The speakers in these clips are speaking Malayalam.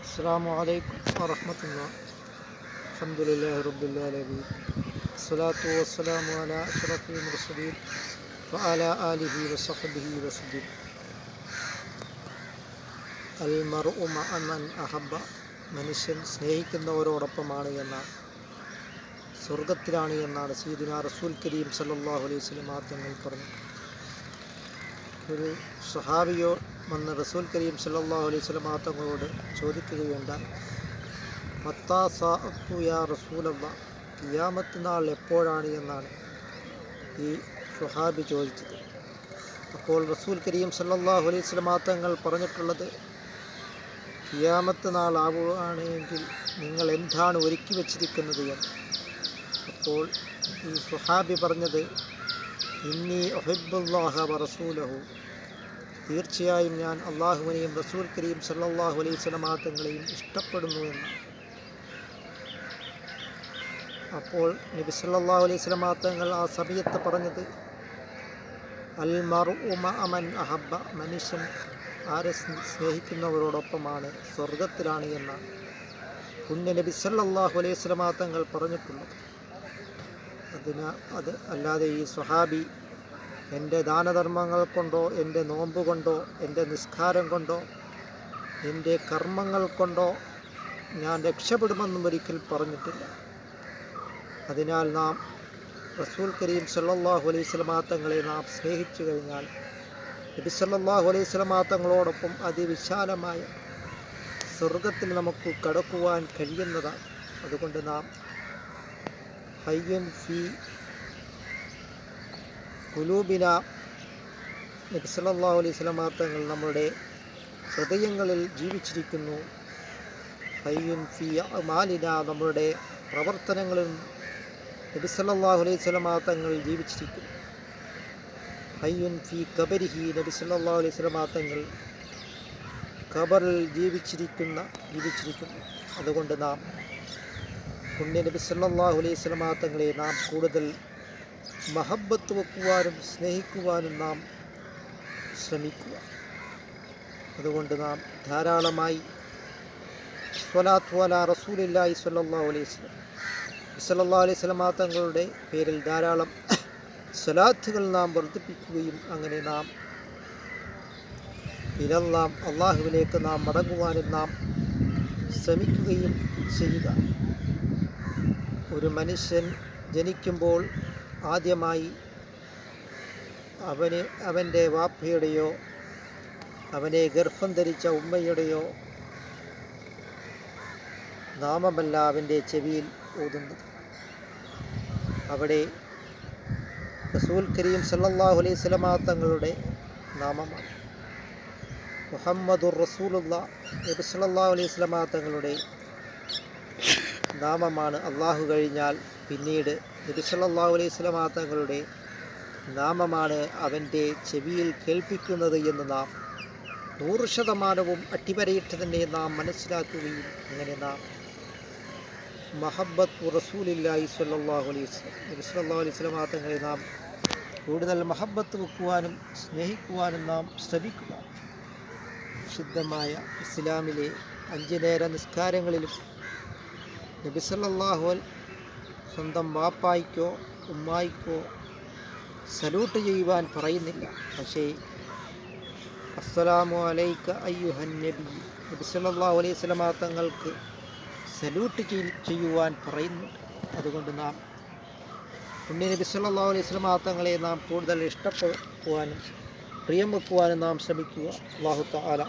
السلام عليكم ورحمة الله الحمد لله رب العالمين الصلاة والسلام على أشرف المرسلين وعلى آله وصحبه وسلم അൽ മറു മൻ അഹബ മനുഷ്യൻ സ്നേഹിക്കുന്നവരോടൊപ്പമാണ് എന്നാണ് സ്വർഗത്തിലാണ് എന്നാണ് സീദുന റസൂൽ കരീം സല്ലല്ലാഹു അലൈഹി വസല്ലം തങ്ങൾ പറഞ്ഞു ഒരു സഹാബിയോ വന്ന് റസൂൽ കരീം സല്ലാ അലൈഹി സ്വലം തങ്ങളോട് റസൂലല്ല കിയാമത്ത് നാൾ എപ്പോഴാണ് എന്നാണ് ഈ ഷുഹാബി ചോദിച്ചത്. അപ്പോൾ റസൂൽ കരീം സല്ലാഹു അലൈഹി സ്വലം തങ്ങൾ പറഞ്ഞിട്ടുള്ളത് കിയാമത്ത് നാളാവുകയാണെങ്കിൽ നിങ്ങൾ എന്താണ് ഒരുക്കി വച്ചിരിക്കുന്നത് എന്ന്? അപ്പോൾ ഈ സുഹാബി പറഞ്ഞത് ഇന്നി ഒഹിബുല്ലാഹ റസൂലഹു. തീർച്ചയായും ഞാൻ അള്ളാഹുവിനെയും റസൂൽ കരീം സല്ലാഹു അലൈഹി സ്വലമാങ്ങളെയും ഇഷ്ടപ്പെടുന്നു എന്ന്. അപ്പോൾ നബി സല്ലാഹു അലൈഹി സ്വലമാങ്ങൾ ആ സമയത്ത് പറഞ്ഞത് അൽ മറു അമൻ അഹബ മനുഷ്യൻ ആരെ സ്നേ- സ്നേഹിക്കുന്നവരോടൊപ്പമാണ് സ്വർഗത്തിലാണ് എന്നാണ്. പുണ്യ നബി സല്ലാഹു അലൈഹി സ്വലമാങ്ങൾ പറഞ്ഞിട്ടുള്ളത് അതിന് അത് അല്ലാതെ ഈ സ്വഹാബി എന്റെ ദാനധർമ്മങ്ങൾ കൊണ്ടോ എന്റെ നോമ്പ് കൊണ്ടോ എന്റെ നിസ്കാരം കൊണ്ടോ എന്റെ കർമ്മങ്ങൾ കൊണ്ടോ ഞാൻ രക്ഷപ്പെടുമെന്നും ഒരിക്കൽ പറഞ്ഞിട്ടില്ല. അതിനാൽ നാം റസൂൽ കരീം സല്ലാഹു അലൈഹി സ്വലമാത്തങ്ങളെ നാം സ്നേഹിച്ചു കഴിഞ്ഞാൽ നബി സല്ലാഹു അലൈഹി സ്വലമാത്തങ്ങളോടൊപ്പം അതിവിശാലമായ സ്വർഗത്തിൽ നമുക്ക് കടക്കുവാൻ കഴിയുന്നതാണ്. അതുകൊണ്ട് നാം ഹൈ എൻ ഫി കുലൂബിന നബി സല്ലല്ലാഹു അലൈഹി സ്വലമാ തങ്ങൾ നമ്മുടെ ഹൃദയങ്ങളിൽ ജീവിച്ചിരിക്കുന്നു. ഹയ്യൻ ഫി മാലിന നമ്മളുടെ പ്രവർത്തനങ്ങളിൽ നബി സല്ലല്ലാഹു അലൈഹി സ്വലമാ തങ്ങൾ ജീവിച്ചിരിക്കുന്നു. ഹയ്യുൻ ഫി കബരിഹി നബി സല്ലല്ലാഹു അലൈഹി സ്വലമാ തങ്ങൾ ഖബറിൽ ജീവിച്ചിരിക്കുന്ന ജീവിച്ചിരിക്കുന്നു. അതുകൊണ്ട് നാം പുണ്യ നബി സല്ലല്ലാഹു അലൈഹി സ്വലമാ തങ്ങളെ നാം കൂടുതൽ മഹബത്ത് വെക്കുവാനും സ്നേഹിക്കുവാനും നാം ശ്രമിക്കുക. അതുകൊണ്ട് നാം ധാരാളമായി സ്വലാത്തു അല റസൂലില്ലാഹി സ്വല്ലല്ലാഹു അലൈഹി സ്വലം സല്ലാ അലൈഹി വസല്ലമ തങ്ങളുടെ പേരിൽ ധാരാളം സ്വലാത്തുകൾ നാം വർദ്ധിപ്പിക്കുകയും അങ്ങനെ നാം ഇതെല്ലാം അള്ളാഹുവിലേക്ക് നാം മടങ്ങുവാനും നാം ശ്രമിക്കുകയും ചെയ്യുക. ഒരു മനുഷ്യൻ ജനിക്കുമ്പോൾ ആദ്യമായി അവന് അവന്റെ വാപ്പയുടെയോ അവനെ ഗർഭം ധരിച്ച ഉമ്മയുടെയോ നാമമല്ല അവന്റെ ചെവിയിൽ ഊതുന്നത്. അവിടെ റസൂൽ കരീം സല്ലാഹു അലൈഹി സ്വലമാ തങ്ങളുടെ നാമമാണ്. മുഹമ്മദുർ റസൂലുള്ള നബി സല്ലാഹു അലൈഹി സ്വലമാ തങ്ങളുടെ നാമമാണ് അള്ളാഹു കഴിഞ്ഞാൽ പിന്നീട് നബിസല്ലാഹു അലൈഹി സ്വലമാ തങ്ങളുടെ നാമമാണ് അവന്റെ ചെവിയിൽ കേൾപ്പിക്കുന്നത് എന്ന് നാം നൂറ് ശതമാനവും അട്ടിപരയിട്ട് തന്നെ നാം മനസ്സിലാക്കുകയും അങ്ങനെ നാം മഹബത്ത് റസൂലില്ലായി സ്വല്ലല്ലാഹു അലൈഹി നബി സല്ലല്ലാഹു അലൈഹി തങ്ങളെ നാം കൂടുതൽ മഹബത്ത് വെക്കുവാനും സ്നേഹിക്കുവാനും നാം ശ്രമിക്കുക ശുദ്ധമായ ഇസ്ലാമിലെ അഞ്ച് നേര നിസ്കാരങ്ങളിലും നബി സല്ലല്ലാഹു അൽ സ്വന്തം വാപ്പായിക്കോ ഉമ്മായിക്കോ സല്യൂട്ട് ചെയ്യുവാൻ പറയുന്നില്ല. പക്ഷേ അസ്സലാമു അലൈക്ക അയ്യുഹൻ നബി. നബി സല്ലല്ലാഹു അലൈഹി വസല്ലമ തങ്ങൾക്ക് സല്യൂട്ട് ചെയ്യുവാൻ പറയുന്നുണ്ട് അതുകൊണ്ട് നാം ഉണ്ണി നബി അലൈഹി വസല്ലമ തങ്ങളെ നാം കൂടുതൽ ഇഷ്ടപ്പെടുവാനും പ്രിയം വെക്കുവാനും നാം ശ്രമിക്കുക. അള്ളാഹു തആല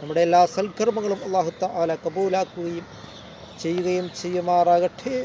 നമ്മുടെ എല്ലാ സൽക്കർമ്മങ്ങളും അള്ളാഹു തആല കബൂലാക്കുകയും ചെയ്യുകയും ചെയ്യുമാറാകട്ടെ.